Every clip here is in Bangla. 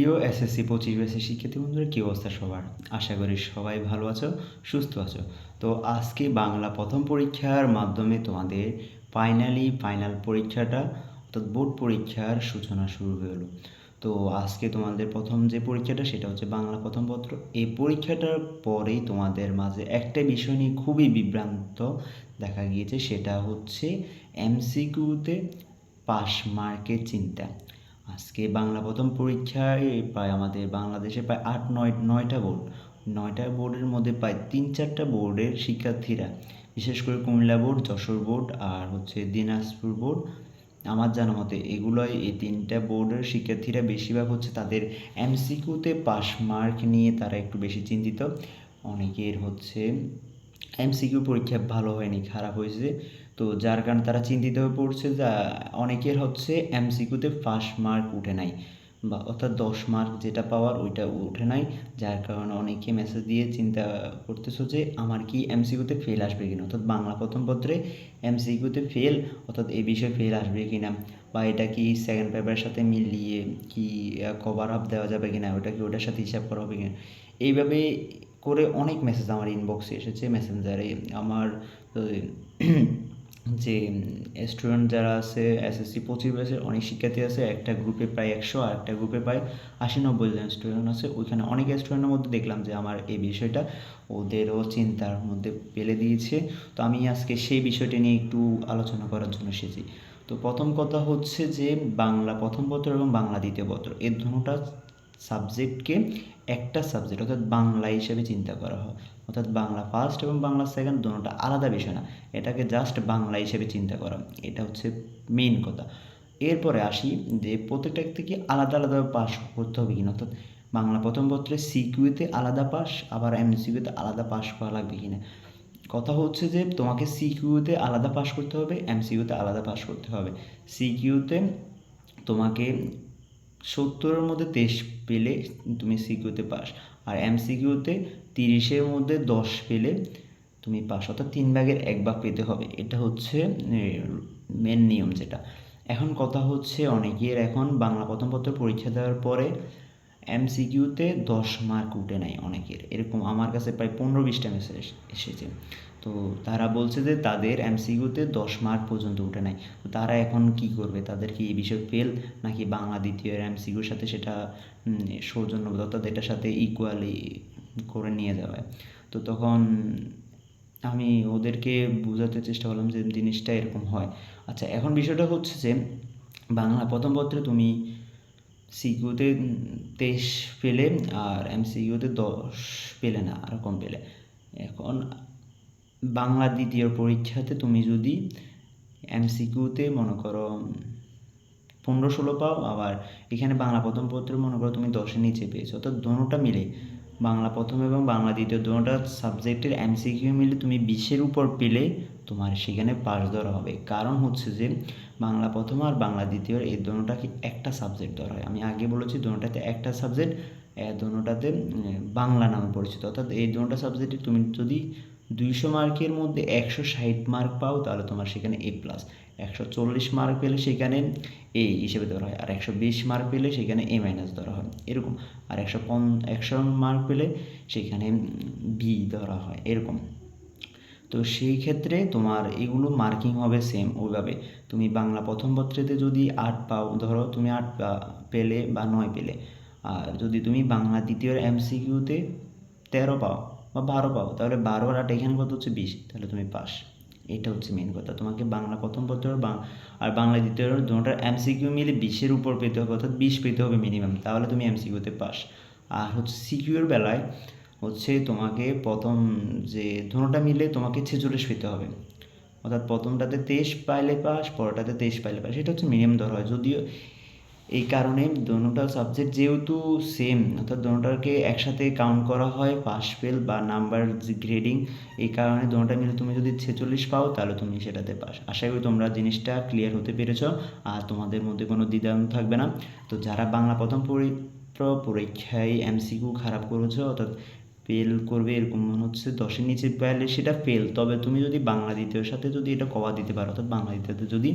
প্রিয় এসএসসি পঁচিশ বয়সের শিক্ষার্থী বন্ধুরা, কী অবস্থা সবার? আশা করি সবাই ভালো আছো, সুস্থ আছো। তো আজকে বাংলা প্রথম পরীক্ষার মাধ্যমে তোমাদের ফাইনালি ফাইনাল পরীক্ষাটা, অর্থাৎ বোর্ড পরীক্ষার সূচনা শুরু হলো তো আজকে তোমাদের প্রথম যে পরীক্ষাটা, সেটা হচ্ছে বাংলা প্রথম পত্র। এই পরীক্ষাটার পরেই তোমাদের মাঝে একটা বিষয় নিয়ে খুবই বিভ্রান্ত দেখা গিয়েছে, সেটা হচ্ছে এমসিকিউতে পাস মার্কের চিন্তা। আজকে বাংলা প্রথম পরীক্ষায় প্রায় আমাদের বাংলাদেশে প্রায় আট, নয়, নয়টা বোর্ড। নয়টা বোর্ডের মধ্যে প্রায় তিন, চারটা বোর্ডের শিক্ষার্থীরা, বিশেষ করে কুমিল্লা বোর্ড, যশোর বোর্ড আর হচ্ছে দিনাজপুর বোর্ড। আমার জানা মতে এগুলোই এই তিনটা বোর্ডের শিক্ষার্থীরা বেশিরভাগ হচ্ছে তাদের এমসিকিউতে পাস মার্ক নিয়ে তারা একটু বেশি চিন্তিত। অনেকের হচ্ছে এমসিকিউ পরীক্ষা ভালো হয়নি, খারাপ হয়েছে। তো যার কারণে তারা চিন্তিত হয়ে পড়ছে যা অনেকের হচ্ছে এমসিকিউতে ফার্স্ট মার্ক উঠে নাই বা অর্থাৎ দশ মার্ক যেটা পাওয়ার ওইটা উঠে নাই। যার কারণে অনেকে মেসেজ দিয়ে চিন্তা করতেছো যে আমার কি এমসিকিউতে ফেল আসবে কিনা? অর্থাৎ বাংলা প্রথম পত্রে এমসিকিউতে ফেল অর্থাৎ এই বিষয়ে ফেল আসবে কিনা? বা এটা কি সেকেন্ড পেপারের সাথে মিলিয়ে কি কভার আপ দেওয়া যাবে কিনা? ওটা কি ওটার সাথে হিসাব করা হবে কিনা? এইভাবে করে অনেক মেসেজ আমার ইনবক্সে এসেছে। মেসেঞ্জারে আমার যে স্টুডেন্ট যারা আছে এসএসসি পঁচিশ বয়সের অনেক শিক্ষার্থী আছে, একটা গ্রুপে প্রায় একশো আর একটা গ্রুপে প্রায় আশি নব্বই জন স্টুডেন্ট আছে। ওইখানে অনেক স্টুডেন্টের মধ্যে দেখলাম যে, আমার এই বিষয়টা ওদেরও চিন্তার মধ্যে ফেলে দিয়েছে। তো আমি আজকে সেই বিষয়টি নিয়ে একটু আলোচনা করার জন্য এসেছি। তো প্রথম কথা হচ্ছে যে, বাংলা প্রথম পত্র এবং বাংলা দ্বিতীয় পত্র এর দুটা সাবজেক্টকে একটা সাবজেক্ট অর্থাৎ বাংলা হিসেবে চিন্তা করা হয়। অর্থাৎ বাংলা ফার্স্ট এবং বাংলা সেকেন্ড দুটোটা আলাদা বিষয় না, এটাকে জাস্ট বাংলা হিসেবে চিন্তা করা। এটা হচ্ছে মেইন কথা। এরপরে আসি যে প্রত্যেকটা থেকে আলাদা আলাদাভাবে পাস করতে হবে কিনা। অর্থাৎ বাংলা প্রথম পত্রে সিকিউতে আলাদা পাস আবার এমসিকিউতে আলাদা পাস করা লাগবে কিনা। কথা হচ্ছে যে তোমাকে সিকিউতে আলাদা পাস করতে হবে এমসিকিউতে আলাদা পাস করতে হবে। সিকিউতে তোমাকে সত্তরের মধ্যে তেইশ পেলে তুমি সিকিউতে পাস আর এমসিকিউতে তিরিশের মধ্যে দশ পেলে তুমি পাস অর্থাৎ তিন ভাগের এক ভাগ পেতে হবে। এটা হচ্ছে মেন নিয়ম যেটা। এখন কথা হচ্ছে অনেকের এখন বাংলা প্রথম পত্র পরীক্ষা দেওয়ার পরে এমসিকিউতে দশ মার্ক উঠে নাই অনেকের। এরকম আমার কাছে প্রায় পনেরো বিশটা মেসেজ এসেছে। তো তারা বলছে যে তাদের এমসিকিউতে দশ মার্ক পর্যন্ত উঠে নাই। তো তারা এখন কি করবে? তাদের কি এই বিষয়ে ফেল নাকি বাংলা দ্বিতীয় এমসিকিউর সাথে সেটা সৌজন্যবোধ অর্থাৎ এটার সাথে ইকুয়ালি করে নিয়ে যাবে? তো তখন আমি ওদেরকে বোঝাতে চেষ্টা করলাম যে জিনিসটা এরকম হয়। আচ্ছা এখন বিষয়টা হচ্ছে যে বাংলা প্রথম পত্রে তুমি সিকিউতে তেইশ পেলে আর এমসিকিউতে দশ পেলে না, আর কম পেলে। এখন বাংলা দ্বিতীয় পরীক্ষাতে তুমি যদি এমসিকিউতে মনে করো পনেরো ষোলো পাও, আবার এখানে বাংলা প্রথম পত্রে মনে করো তুমি দশের নিচে পেয়েছ অর্থাৎ দোনোটা মিলে, বাংলা প্রথম এবং বাংলা দ্বিতীয় দোনোটা সাবজেক্টের এমসিকিউ মিলে তুমি বিশের উপর পেলে তোমার সেখানে পাস ধরা হবে। কারণ হচ্ছে যে, বাংলা প্রথম আর বাংলা দ্বিতীয় এই দোনোটাকে একটা সাবজেক্ট ধরা হয়। আমি আগে বলেছি দোনোটাতে একটা সাবজেক্ট দোনোটাতে বাংলা নামে পরিচিত। অর্থাৎ এই দোনোটা সাবজেক্টে তুমি যদি দুইশো মার্কের মধ্যে একশো ষাট মার্ক পাও, তাহলে তোমার সেখানে এ প্লাস একশো চল্লিশ মার্ক পেলে সেখানে এ হিসেবে ধরা হয়, আর একশো বিশ মার্ক পেলে সেখানে এ মাইনাস ধরা হয়, এরকম। আর একশো পন, একশো মার্ক পেলে সেখানে বি ধরা হয়, এরকম। তো সেই ক্ষেত্রে তোমার এগুলো মার্কিং হবে সেম ওইভাবে। তুমি বাংলা প্রথম পত্রেতে যদি আট পাও, ধরো তুমি আট পেলে বা নয় পেলে। আর যদি তুমি বাংলা দ্বিতীয় এমসিকিউতে তেরো পাও বা বারো পাও তাহলে বারো আর আট এখানে কত হচ্ছে বিশ? তাহলে তুমি পাস। এটা হচ্ছে মেন কথা। তোমাকে বাংলা প্রথম পত্র আর বাংলা দ্বিতীয় দুটোটার এমসিকিউ মিলে বিশের উপর পেতে হবে, অর্থাৎ বিশ পেতে হবে মিনিমাম তাহলে তুমি এমসিকিউতে পাস। আর হচ্ছে সিকিউর বেলায় হচ্ছে তোমাকে প্রথম যে দুটোটা মিলে তোমাকে ছেচল্লিশ পেতে হবে। অর্থাৎ প্রথমটাতে তেইশ পাইলে পাস পরটাতে তেইশ পাইলে পাস। এটা হচ্ছে মিনিমাম ধরা হয়। যদিও এই কারণে দোনোটা সাবজেক্ট যেহেতু সেম অর্থাৎ দোনোটাকে একসাথে কাউন্ট করা হয় পাস ফেল বা নাম্বার গ্রেডিং এই কারণে দোনোটা মিলে তুমি যদি ছেচল্লিশ পাও, তাহলে তুমি সেটাতে পাস আশা করি তোমরা জিনিসটা ক্লিয়ার হতে পেরেছ, আর তোমাদের মধ্যে কোনো দ্বিধান্ত থাকবে না। তো যারা বাংলা প্রথম পরিত্র পরীক্ষায় এমসিকিউ খারাপ করেছ, অর্থাৎ ফেল করবে, এরকম মনে হচ্ছে দশের নিচে পেলে সেটা ফেল তবে তুমি যদি বাংলা দ্বিতীয়র সাথে যদি এটা কভার দিতে পারো, অর্থাৎ বাংলা দ্বিতীয়তে যদি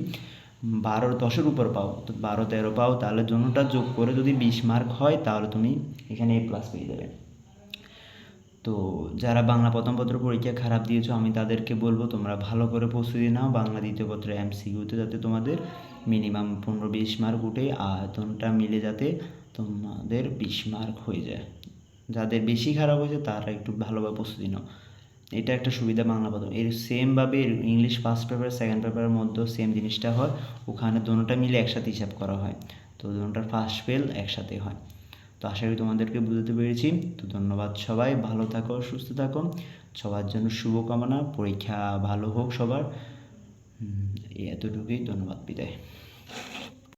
বারো দশের উপর পাও। তো বারো, তেরো পাও, তাহলে জন্যটা যোগ করে যদি বিশ মার্ক হয়, তাহলে তুমি এখানে এ প্লাস পেয়ে যাবে। তো যারা বাংলা প্রথম পত্র পরীক্ষা খারাপ দিয়েছ, আমি তাদেরকে বলব তোমরা ভালো করে প্রস্তুতি নাও বাংলা দ্বিতীয় পত্র এমসিকিউতে যাতে তোমাদের মিনিমাম পনেরো, বিশ মার্ক উঠে আয়তনটা মিলে যাতে তোমাদের বিশ মার্ক হয়ে যায়। যাদের বেশি খারাপ হয়েছে, তারা একটু ভালোভাবে প্রস্তুতি নাও। এটা একটা সুবিধা বাংলা প্রথম এর সেমভাবে ইংলিশ ফার্স্ট পেপার সেকেন্ড পেপারের মধ্যেও সেম জিনিসটা হয়। ওখানে দুটোটা মিলে একসাথে হিসাব করা হয়। তো দুটোটার ফার্স্ট ফেল একসাথে হয়। তো আশা করি তোমাদেরকে বুঝতে পেরেছি। তো ধন্যবাদ সবাই। ভালো থাকো, সুস্থ থাকো। সবার জন্য শুভকামনা। পরীক্ষা ভালো হোক সবার। এতটুকুই। ধন্যবাদ, বিদায়।